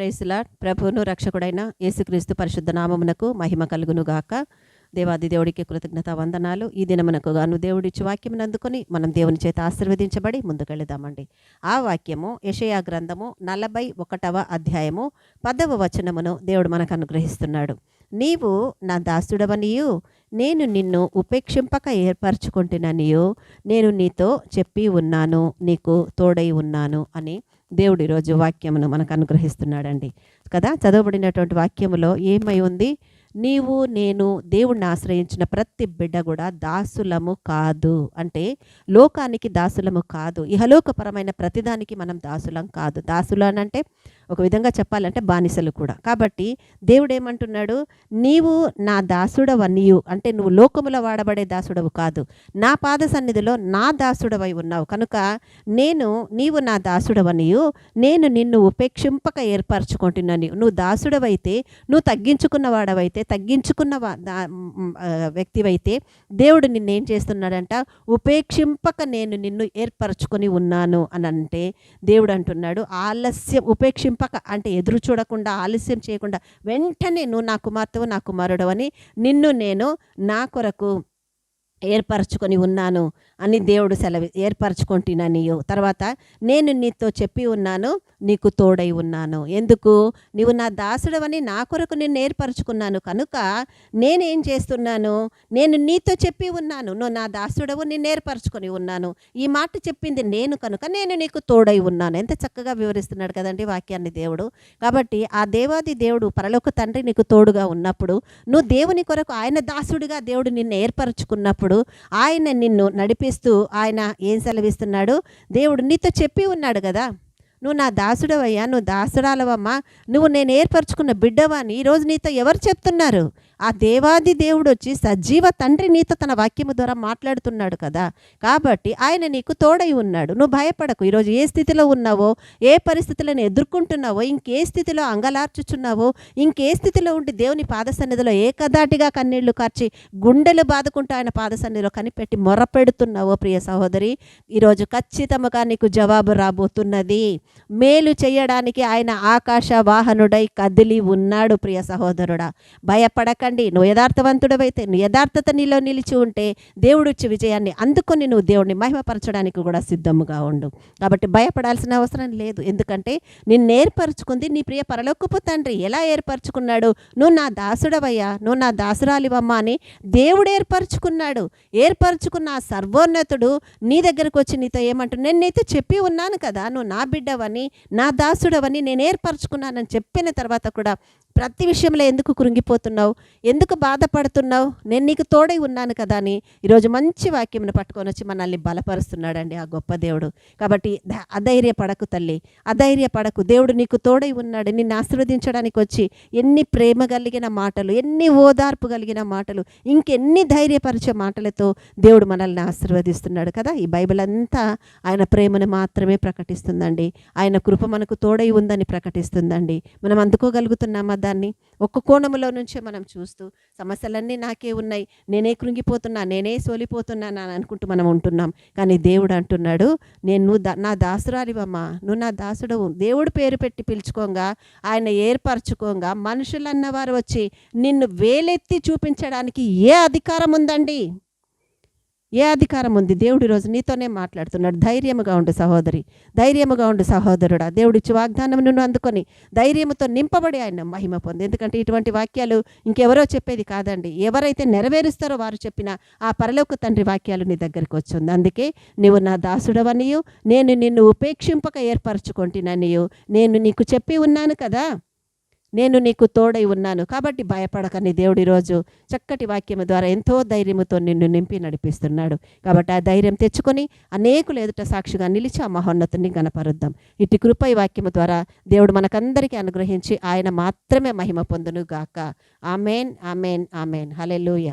ప్రైస్లా ప్రభువును రక్షకుడైన యేసుక్రీస్తు పరిశుద్ధ నామమునకు మహిమ కలుగును గాక దేవాది దేవుడికి కృతజ్ఞత వందనాలు. ఈ దినమునకు గాను దేవుడిచ్చి వాక్యం అందుకొని మనం దేవుని చేత ఆశీర్వదించబడి ముందుకెళదామండి. ఆ వాక్యము యషయా గ్రంథము నలభై ఒకటవ అధ్యాయము పదవ వచనమును దేవుడు మనకు అనుగ్రహిస్తున్నాడు. నీవు నా దాసుడవనియు నేను నిన్ను ఉపేక్షింపక ఏర్పరచుకుంటుననియు నేను నీతో చెప్పి ఉన్నాను నీకు తోడై ఉన్నాను అని దేవుడు ఈరోజు వాక్యమును మనకు అనుగ్రహిస్తున్నాడండి. కదా? చదవబడినటువంటి వాక్యములో ఏమై ఉంది? నీవు నేను దేవుణ్ణి ఆశ్రయించిన ప్రతి బిడ్డ కూడా దాసులము కాదు. అంటే లోకానికి దాసులము కాదు. ఇహలోకపరమైన ప్రతిదానికి మనం దాసులం కాదు. దాసులు అని అంటే ఒక విధంగా చెప్పాలంటే బానిసలు కూడా. కాబట్టి దేవుడు ఏమంటున్నాడు నీవు నా దాసుడవనియు. అంటే నువ్వు లోకముల వాడబడే దాసుడవు కాదు. నా పాద సన్నిధిలో నా దాసుడవై ఉన్నావు. కనుక నేను నీవు నా దాసుడవనియు. నేను నిన్ను ఉపేక్షింపక ఏర్పరచుకుంటున్నాను. నువ్వు దాసుడవైతే నువ్వు తగ్గించుకున్న వాడవైతే తగ్గించుకున్న వా- వ్యక్తివైతే దేవుడు నిన్నేం చేస్తున్నాడంట? ఉపేక్షింపక నేను నిన్ను ఏర్పరచుకొని ఉన్నాను అని అంటే దేవుడు అంటున్నాడు ఆలస్యం ఉపేక్షింపక అంటే ఎదురు చూడకుండా ఆలస్యం చేయకుండా వెంటనే నువ్వు నా కుమార్తెవు నా కుమారుడు అని నిన్ను నేను నా కొరకు ఏర్పరచుకొని ఉన్నాను అని దేవుడు సెలవి ఏర్పరచుకుంటున్నానియో. తర్వాత నేను నీతో చెప్పి ఉన్నాను నీకు తోడై ఉన్నాను. ఎందుకు? నీవు నా దాసుడవని నా కొరకు నేను ఏర్పరచుకున్నాను. కనుక నేనేం చేస్తున్నాను? నేను నీతో చెప్పి ఉన్నాను. నువ్వు నా దాసుడవు నేను ఏర్పరచుకొని ఉన్నాను. ఈ మాట చెప్పింది నేను కనుక నేను నీకు తోడై ఉన్నాను. ఎంత చక్కగా వివరిస్తున్నాడు కదండి వాక్యాన్ని దేవుడు. కాబట్టి ఆ దేవాది దేవుడు పరలోక తండ్రి నీకు తోడుగా ఉన్నప్పుడు నువ్వు దేవుని కొరకు ఆయన దాసుడిగా దేవుడు నిన్ను ఏర్పరచుకున్నప్పుడు ఆయన నిన్ను నడిపిస్తూ ఆయన ఏం సెలవిస్తున్నాడు? దేవుడు నీతో చెప్పి ఉన్నాడు కదా. నువ్వు నా దాసుడవయ్యా నువ్వు దాసుడాలవమ్మా నువ్వు నేను ఏర్పరచుకున్న బిడ్డవా అని ఈరోజు నీతో ఎవరు చెప్తున్నారు? ఆ దేవాది దేవుడు వచ్చి సజీవ తండ్రి నీతో తన వాక్యము ద్వారా మాట్లాడుతున్నాడు కదా. కాబట్టి ఆయన నీకు తోడై ఉన్నాడు. నువ్వు భయపడకు. ఈరోజు ఏ స్థితిలో ఉన్నావో ఏ పరిస్థితులను ఎదుర్కొంటున్నావో ఇంకే స్థితిలో అంగలార్చుచున్నావో ఇంకే స్థితిలో ఉండి దేవుని పాద సన్నిధిలో ఏకదాటిగా కన్నీళ్ళు కార్చి గుండెలు బాదుకుంటూ ఆయన పాద సన్నిధిలో కనిపెట్టి మొరపెడుతున్నావో ప్రియ సహోదరి ఈరోజు ఖచ్చితంగా నీకు జవాబు రాబోతున్నది. మేలు చేయడానికి ఆయన ఆకాశ వాహనుడై కదిలి ఉన్నాడు ప్రియ సహోదరుడా. భయపడక భయపడకండి నువ్వు యథార్థవంతుడవైతే నువ్వు యథార్థత నీలో నిలిచి ఉంటే దేవుడు ఇచ్చే విజయాన్ని అందుకొని నువ్వు దేవుడిని మహిమపరచడానికి కూడా సిద్ధముగా ఉండు. కాబట్టి భయపడాల్సిన అవసరం లేదు. ఎందుకంటే నిన్ను ఏర్పరచుకుంది నీ ప్రియ పరలోకపు తండ్రి. ఎలా ఏర్పరచుకున్నాడు? నువ్వు నా దాసుడవయ్యా నువ్వు నా దాసురాలివమ్మా అని దేవుడు ఏర్పరచుకున్నాడు. ఏర్పరచుకున్న ఆ సర్వోన్నతుడు నీ దగ్గరకు వచ్చి నీతో ఏమంటు నేను నీతో చెప్పి ఉన్నాను కదా నువ్వు నా బిడ్డవని నా దాసుడవని నేను ఏర్పరచుకున్నానని చెప్పిన తర్వాత కూడా ప్రతి విషయంలో ఎందుకు కృంగిపోతున్నావు? ఎందుకు బాధపడుతున్నావు? నేను నీకు తోడై ఉన్నాను కదా అని ఈరోజు మంచి వాక్యంను పట్టుకొని వచ్చి మనల్ని బలపరుస్తున్నాడండి ఆ గొప్ప దేవుడు. కాబట్టి ధ- అధైర్యపడకు తల్లి. అధైర్యపడకు. దేవుడు నీకు తోడై ఉన్నాడు. నిన్ను ఆశీర్వదించడానికి వచ్చి ఎన్ని ప్రేమ కలిగిన మాటలు ఎన్ని ఓదార్పు కలిగిన మాటలు ఇంకెన్ని ధైర్యపరిచే మాటలతో దేవుడు మనల్ని ఆశీర్వదిస్తున్నాడు కదా. ఈ బైబిల్ అంతా ఆయన ప్రేమను మాత్రమే ప్రకటిస్తుందండి. ఆయన కృప మనకు తోడై ఉందని ప్రకటిస్తుందండి. మనం అందుకోగలుగుతున్నామా దాన్ని? ఒక్క కోణములో నుంచే మనం చూస్తూ సమస్యలన్నీ నాకే ఉన్నాయి. నేనే కృంగిపోతున్నా నేనే సోలిపోతున్నాను అని అనుకుంటూ మనం ఉంటున్నాం. కానీ దేవుడు అంటున్నాడు నేను నువ్వు దా- నా దాసురాలివమ్మా. నువ్వు నా దాసుడవు. దేవుడు పేరు పెట్టి పిలుచుకోగా. ఆయన ఏర్పరచుకోగా. మనుషులన్నవారు వచ్చి నిన్ను వేలెత్తి చూపించడానికి ఏ అధికారం ఉందండి? ఏ అధికారం ఉంది? దేవుడు ఈరోజు నీతోనే మాట్లాడుతున్నాడు. ధైర్యముగా ఉండు సహోదరి. ధైర్యముగా ఉండు సహోదరుడా. దేవుడిచ్చి వాగ్దానం నువ్వు అందుకొని ధైర్యముతో నింపబడి ఆయన మహిమ పొంది. ఎందుకంటే ఇటువంటి వాక్యాలు ఇంకెవరో చెప్పేది కాదండి. ఎవరైతే నెరవేరుస్తారో వారు చెప్పిన ఆ పరలోక తండ్రి వాక్యాలు నీ దగ్గరికి వచ్చింది. అందుకే నీవు నా దాసుడవనియు నేను నిన్ను ఉపేక్షింపక ఏర్పరచుకుంటున్నానియు నేను నీకు చెప్పి ఉన్నాను కదా. నేను నీకు తోడై ఉన్నాను. కాబట్టి భయపడకని దేవుడు ఈరోజు చక్కటి వాక్యము ద్వారా ఎంతో ధైర్యముతో నిన్ను నింపి నడిపిస్తున్నాడు. కాబట్టి ఆ ధైర్యం తెచ్చుకొని అనేకులు ఎదుట సాక్షిగా నిలిచి ఆ మహోన్నతుని గణపరుద్దాం. ఇటు కృపై వాక్యము ద్వారా దేవుడు మనకందరికీ అనుగ్రహించి ఆయన మాత్రమే మహిమ పొందును గాక ఆమెన్ ఆమెన్ ఆమెన్. హలెలూయ